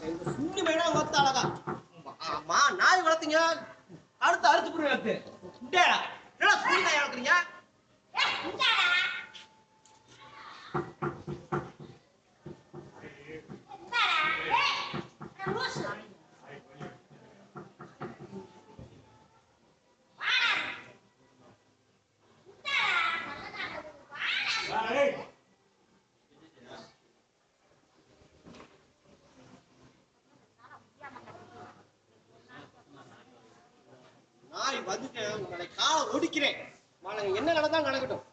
சுண்ணி மேடா வளர்த்த அழகா. ஆமா நாய் வளர்த்தீங்க. அடுத்து அறுத்து வளர்த்து டேடா என்னடா நாய் வளர்க்குறீங்க. நாய் வந்துட்டேன். உங்களை காலை ஒடிக்கிறேன். நாளைக்கு என்ன நடந்தா நடக்கட்டும்.